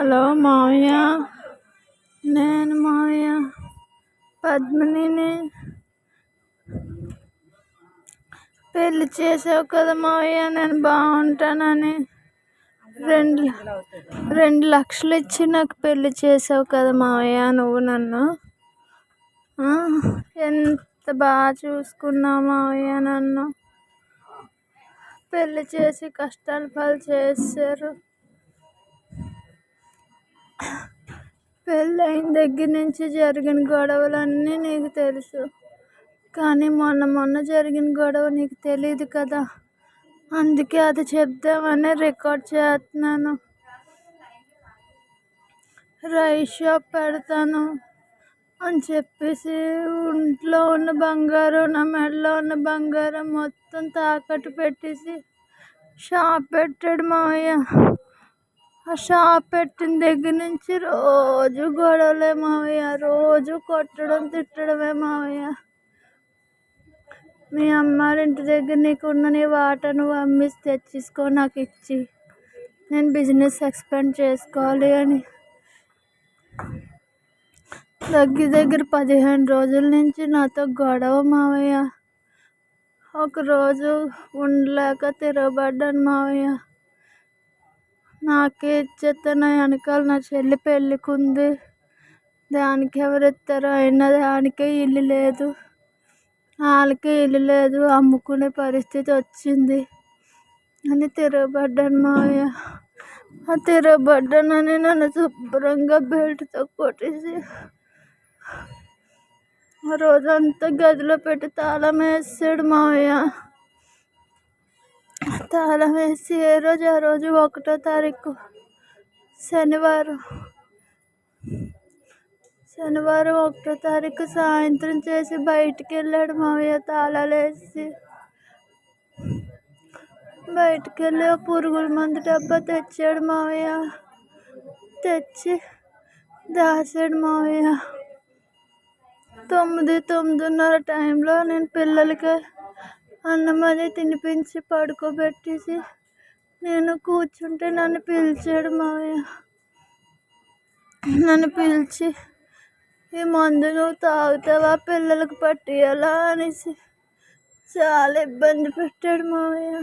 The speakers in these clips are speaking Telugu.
హలో మావయ్య. నేను మావయ్య. పద్మినిని పెళ్ళి చేసావు కదా మావయ్య. నేను బాగుంటానని రెండు రెండు లక్షలు ఇచ్చి నాకు పెళ్ళి చేసావు కదా మావయ్య. నువ్వు నన్ను ఎంత బాగా చూసుకున్నావు మావయ్య నన్ను. పెళ్ళి చేసి కష్టాలు పాలు చేశారు. పెళ్ళైన దగ్గర నుంచి జరిగిన గొడవలన్నీ నీకు తెలుసు. కానీ మొన్న మొన్న జరిగిన గొడవ నీకు తెలియదు కదా. అందుకే అది చెప్దామని రికార్డ్ చేస్తున్నాను. రైస్ షాప్ పెడతాను అని చెప్పేసి ఒంట్లో ఉన్న బంగారం నా మెడలో ఉన్న బంగారం మొత్తం తాకట్టు పెట్టేసి షాప్ పెట్టాడు మావయ్య. ఆ షాప్ పెట్టిన దగ్గర నుంచి రోజు గొడవలే మావయ్య రోజు కొట్టడం తిట్టడమే మావయ్య. మీ అమ్మారింటి దగ్గర నీకున్న నీ వాటను నువ్వు అమ్మేసి తెచ్చేసుకో నాకు ఇచ్చి. నేను బిజినెస్ ఎక్స్పెండ్ చేసుకోవాలి అని. దగ్గర దగ్గర పదిహేను రోజుల నుంచి నాతో గొడవ మావయ్య. ఒకరోజు ఉండలేక తిరగబడ్డాను మావయ్య. నాకే ఇచ్చేస్తే నా వెనకాల నా చెల్లి పెళ్ళికి ఉంది దానికి ఎవరు ఇస్తారో అయినా దానికే ఇల్లు లేదు. వాళ్ళకే ఇల్లు లేదు. అమ్ముకునే పరిస్థితి వచ్చింది. అని తిరగబడ్డాను మావయ్య. ఆ తిరగబడ్డానని నన్ను శుభ్రంగా బెల్ట్తో కొట్టేసి ఆ రోజంతా గదిలో పెట్టి తాళం వేసాడు మావయ్య. తాళం వేసి ఏ రోజు ఆ రోజు ఒకటో తారీఖు శనివారం. శనివారం ఒకటో తారీఖు సాయంత్రం చేసి బయటికి వెళ్ళాడు మావయ్య తాళాలు వేసి. బయటికి వెళ్ళి పురుగుల మందు డబ్బా తెచ్చాడు మావయ్య. తెచ్చి దాచాడు మావయ్య. తొమ్మిది తొమ్మిదిన్నర టైంలో నేను పిల్లలకి అన్నం అది తినిపించి పడుకోబెట్టేసి నేను కూర్చుంటే నన్ను పిలిచాడు మావయ్య. నన్ను పిలిచి ఈ మందు నువ్వు తాగుతావా? పిల్లలకు పట్టియాలా అనేసి చాలా ఇబ్బంది పెట్టాడు మావయ్య.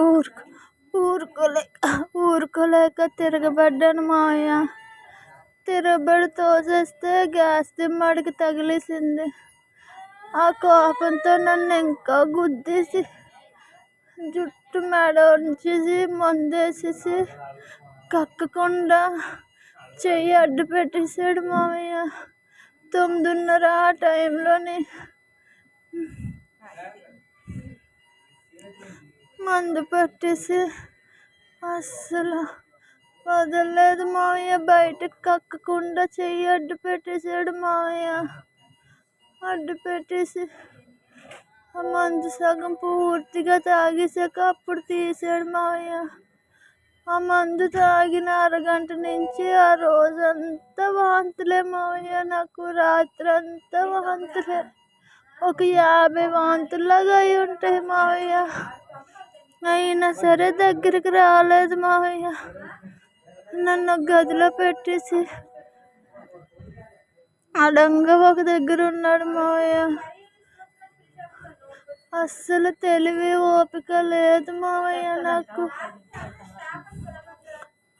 ఊరుకో ఊరుకోలేక ఊరుకోలేక తిరగబడ్డాను మావయ్య. తిరగబడి తోసేస్తే గ్యాస్ దిమ్మడికి తగిలేసింది. ఆ కోపంతో నన్ను ఇంకా గుద్దేసి జుట్టు మెడ ఉంచేసి మందేసేసి కక్కకుండా చెయ్యి అడ్డు పెట్టేశాడు మామయ్య. తొమ్మిదిన్నర ఆ టైంలోని మందు పట్టేసి అస్సలు వదలలేదు మావయ్య. బయటకు కక్కకుండా చెయ్యి అడ్డు పెట్టేశాడు మావయ్య. అడ్డు పెట్టేసి ఆ మందు సగం పూర్తిగా తాగేసాక అప్పుడు తీసాడు మావయ్య. ఆ మందు తాగిన అరగంట నుంచి ఆ రోజంతా వాంతులే మావయ్య. నాకు రాత్రి అంతా వాంతులే. ఒక యాభై వాంతుల్లాగా అయి ఉంటాయి మావయ్య. అయినా సరే దగ్గరికి రాలేదు మావయ్య. నన్ను గదిలో పెట్టేసి అడంగా ఒక దగ్గర ఉన్నాడు మావయ్య. అస్సలు తెలివి ఓపిక లేదు మావయ్య నాకు.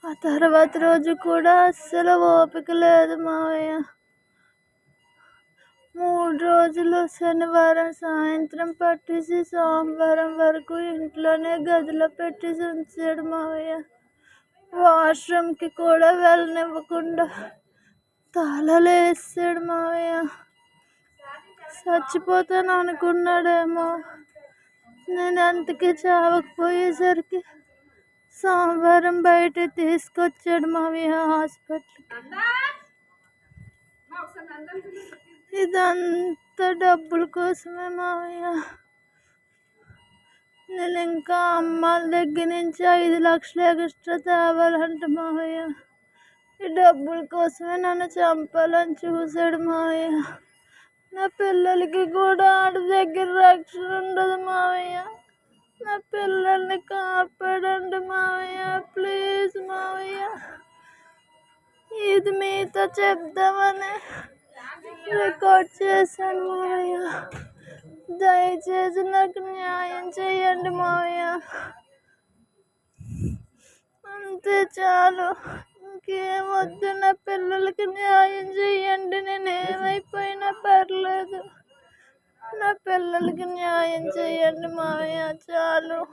ఆ తర్వాత రోజు కూడా అస్సలు ఓపిక లేదు మావయ్య. మూడు రోజులు శనివారం సాయంత్రం పట్టేసి సోమవారం వరకు ఇంట్లోనే గదిలో పెట్టేసి ఉంచాడు మావయ్య. వాష్రూమ్కి కూడా వెళ్ళనివ్వకుండా తాళాలు వేసాడు మావయ్య. చచ్చిపోతాను అనుకున్నాడేమో. నేను అంతకీ చావకపోయేసరికి సోమవారం బయట తీసుకొచ్చాడు మావయ్య హాస్పిటల్కి. ఇదంతా డబ్బుల కోసమే మావయ్య. నేను ఇంకా అమ్మాల దగ్గర నుంచి ఐదు లక్షలు ఎక్స్ట్రా తేవాలంట మావయ్య. ఈ డబ్బుల కోసమే నన్ను చంపాలని చూశాడు మావయ్య. నా పిల్లలకి కూడా ఆడి దగ్గర రక్షణ ఉండదు మావయ్య. నా పిల్లల్ని కాపాడండి మావయ్య ప్లీజ్ మావయ్య. ఇది మీతో చెప్దామని రికార్డ్ చేశాను మావయ్య. దయచేసి నాకు న్యాయం చేయండి మావయ్య. అంతే చాలు. ఇంకేం వద్దు నా పిల్లలకి న్యాయం చేయండి. నేను ఏమైపోయినా పర్లేదు. నా పిల్లలకి న్యాయం చేయండి మావయ్య. చాలు.